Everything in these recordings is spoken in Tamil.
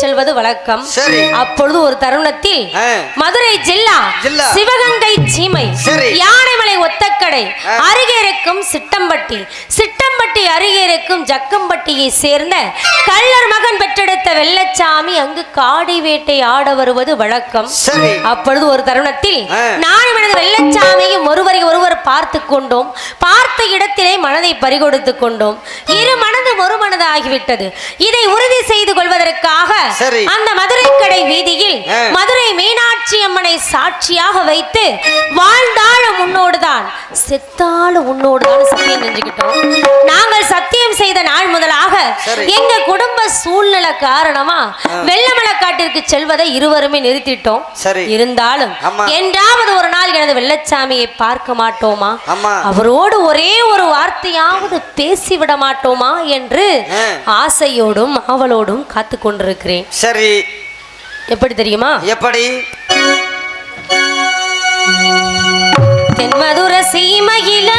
செல்வது வழக்கம். அப்பொழுது ஒரு தருணத்தில். மதுரை ஜில்லா. சிவகங்கை சீமை. யானைமலை ஒத்தக்கடை. அருகே இருக்கும் சிட்டம்பட்டி சிட்டம்பட்டி அருகே இருக்கும் ஜக்கம்பட்டியை சேர்ந்த கள்ளர் மகன் பெற்றெடுத்த வெள்ளச்சாமி அங்கு காடி வேட்டை ஆட வருவது வழக்கம் அப்பொழுது ஒரு தருணத்தில் ஆ. நான் எனது வெள்ளச்சாமியும் ஒருவரை ஒருவர் பார்த்து கொண்டோம் பார்த்த இடத்திலே மனதை பறிகொடுத்து கொண்டோம் இரு மனது ஒரு மனது ஆகிவிட்டது இதை உறுதி செய்து கொள்வதற்காக சரி. அந்த மதுரை கடை வீதியில். மதுரை மீனாட்சி அம்மனை சாட்சியாக வைத்து வாழ்ந்தாலும் உன்னோடுதான் செத்தாலும் உன்னோடுதான் சத்தியம் செஞ்சுக்கிட்டோம் நாங்கள் சத்தியம் செய்த நாள் முதலாக. எங்க குடும்ப சூழ்நிலை காரணமா வெள்ளமலக்காட்டிற்கு செல்வதை இருவருமே நிறுத்திட்டோம். இருந்தாலும். என்றாவது ஒரு நாள் எனது வெள்ளச்சாமியை பார்க்க மாட்டோமா. அவரோடு ஒரே ஒரு வார்த்தையாவது பேசிவிட மாட்டோமா என்று. ஆசையோடும் ஆவலோடும் காத்து கொண்டிருக்கிறேன் சரி. எப்படி தெரியுமா? எப்படி? தென்மதுர சீமையில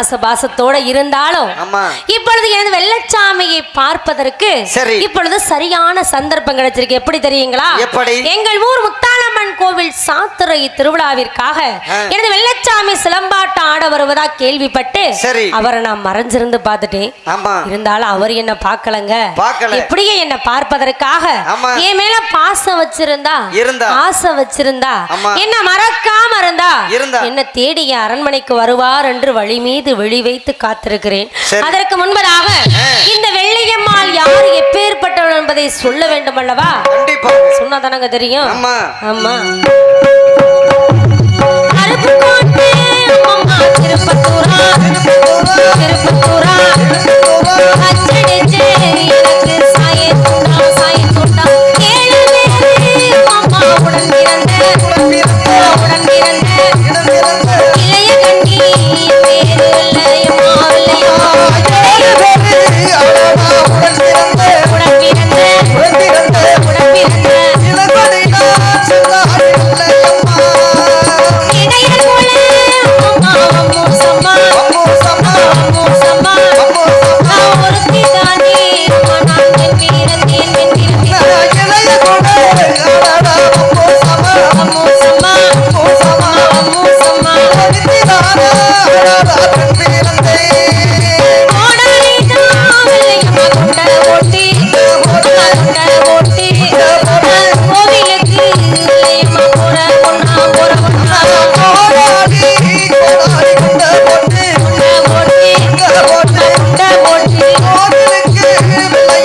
ஆசை பாசத்தோட இருந்தாலும் இப்பொழுது எனது வெள்ளச்சாமியை பார்ப்பதற்கு. இப்பொழுது சரியான சந்தர்ப்பம் கிடைச்சிருக்கு எப்படி தெரியுங்களா எப்படி? எங்கள் ஊர் முத்தாளம்மன் கோவில் சாத்துறை திருவிழாவிற்காக. எனது வெள்ளச்சாமி சிலம்பாட்டம் ஆட வருவதா கேள்விப்பட்டு. அவரை நான் மறைஞ்சிருந்து பார்த்துட்டேன் இருந்தாலும் அவர் என்ன பார்க்கலங்க பார்க்கல. எப்படியே என்ன பார்ப்பதற்காக. என் மேல பாசம் வச்சிருந்தா. ஆசை வச்சிருந்தா. என்ன மறக்காம இருந்தா. என்ன தேடி என் அரண்மனைக்கு வருவார் என்று வழி மீது மீது விழி வைத்து காத்திருக்கிறேன். அதற்கு முன்பதாக இந்த வெள்ளையம்மாள் யார் எப்பேற்பட்டவள் என்பதை சொல்ல வேண்டும் அல்லவா சொன்னா தானங்க தெரியும் ஆமா ஆமா திருப்பத்தூரா திருப்பத்தூரா அச்சடிச்சே எனக்கு சாயே வெள்ளை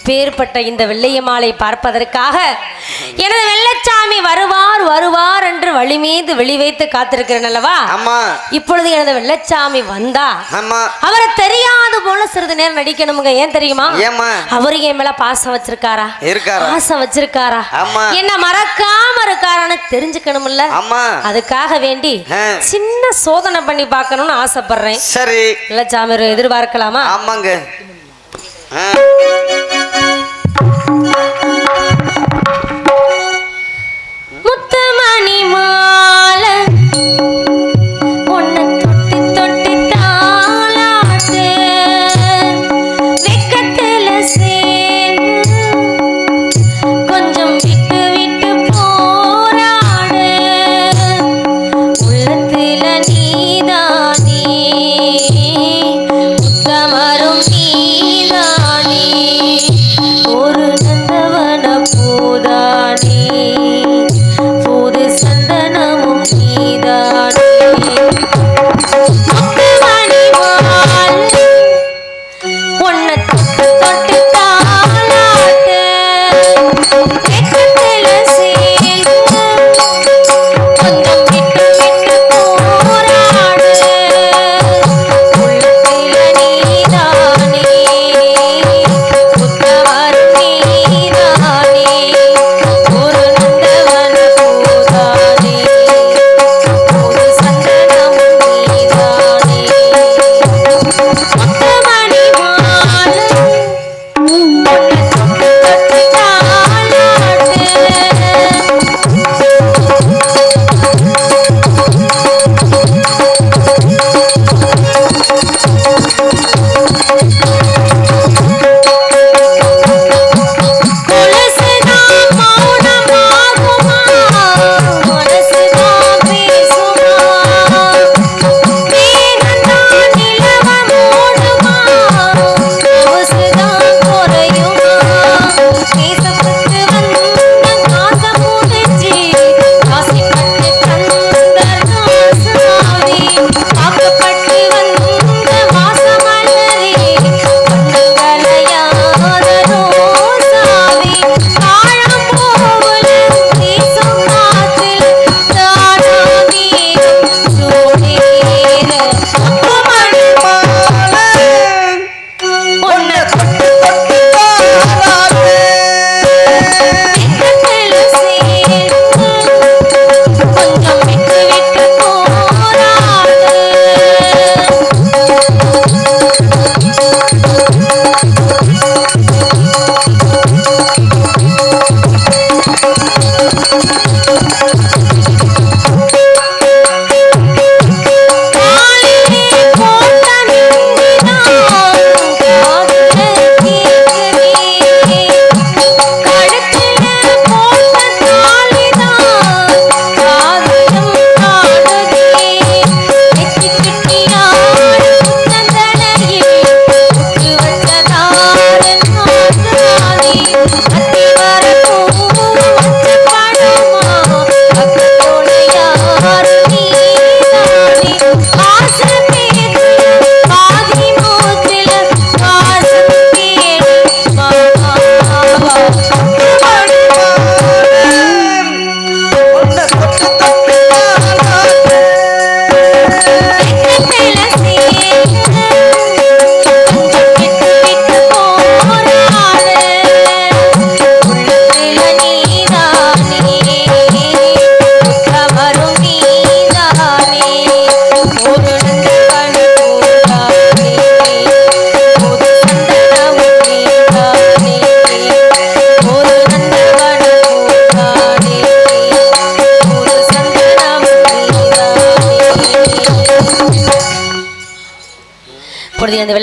இப்பேற்பட்ட இந்த வெள்ளையம்மாளை பார்ப்பதற்காக எனது வெள்ளச்சாமி வருவார் வருவார் என்று வழி மீது வெளி வைத்து காத்திருக்கிறேன் அல்லவா? இப்பொழுது எனது வெள்ளச்சாமி வந்தா அவரை தெரியாது போல சிறிது நேரம் நடிக்கணுமுங்க. ஏன் தெரியுமா? அவரு என் மேல பாசம் வச்சிருக்காரா? பாசம் வச்சிருக்காரா. என்ன மறக்காம இருக்காரான்னு தெரிஞ்சுக்கணும்ல அதுக்காக வேண்டி. சின்ன சோதனை பண்ணி பார்க்கணும்னு ஆசைப்படுறேன். சரி. வெள்ளச்சாமி எதிர்பார்க்கலாமா? ஆமாங்க. ఆత్మని మా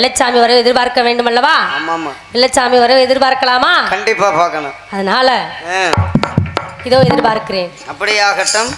வெள்ளச்சாமி வர எதிர்பார்க்க வேண்டும் அல்லவா வெள்ளச்சாமி வர எதிர்பார்க்கலாமா? கண்டிப்பா பார்க்கணும். அதனால இதோ எதிர்பார்க்கிறேன். அப்படியே ஆகட்டும்